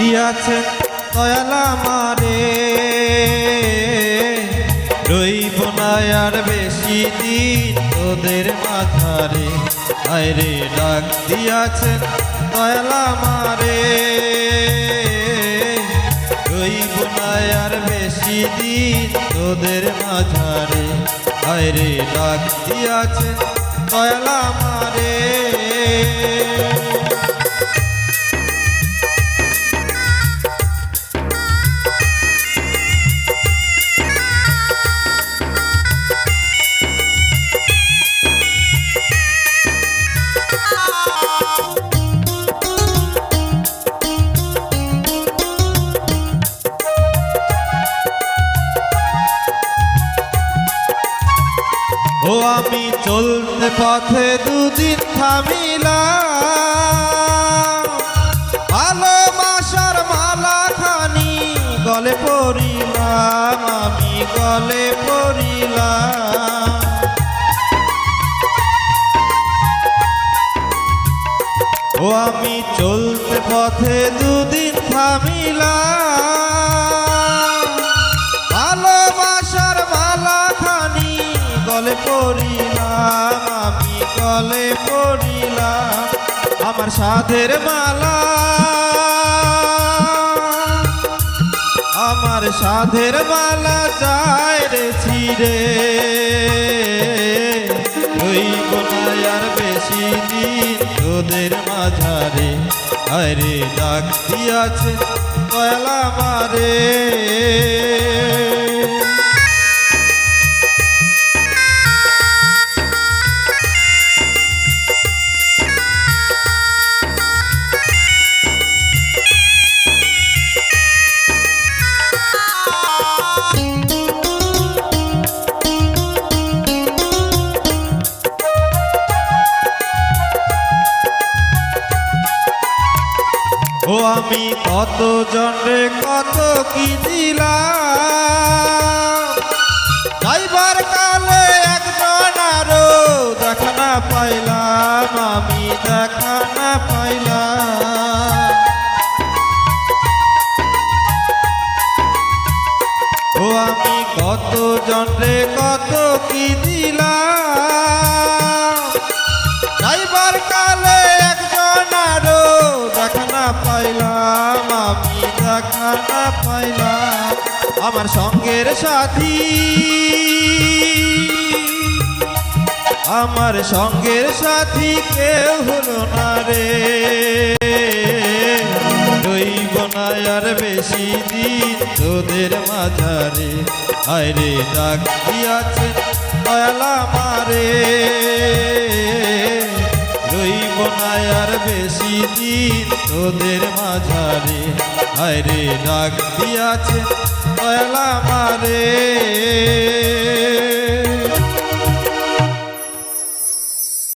দিয়াছেন দয়াল মারে রইব না আর বেশি দিন তোদের মাথারে। আয়রে ডাক দিয়াছেন দয়াল আমারে। রইব না আর বেশি দিন তোদের মাঝারে। আয়রে ডাক দিয়াছেন দয়াল মারে আমি চলতে পথে দুদিন থামিলাম। ভালোবাসার মালা খানি গলে পড়িলাম, আমি গলে পড়িলাম। ও আমি চলতে পথে দুদিন থামিলাম। গলে পড়িলাম, আমি কলে পড়িলাম আমার সাধের মালা। আমার সাধের মালা যায় রে ছিড়ে। রইব আর বেশি দিন তোদের মাঝারে? আরে ডাক দিয়াছে কয়লা মারে ও আমি কত জনে কত কি দিলাম? যাইবার কালে একজন আরও দেখা না পাইলাম, আমি দেখা না পাইলাম। ও আমি কত জনে কত কি দিলাম? আমার সঙ্গের সাথী। আমার সঙ্গের সাথী কেউ হলো না রে। রইব না আর বেশি দিন তোদের মাঝারে। আয়রে ডাক দিয়াছে দয়ালা মারে রইব না আর বেশি দিন তোদের মাঝারে। আয়রে ডাক দিয়াছে দয়ালা মারে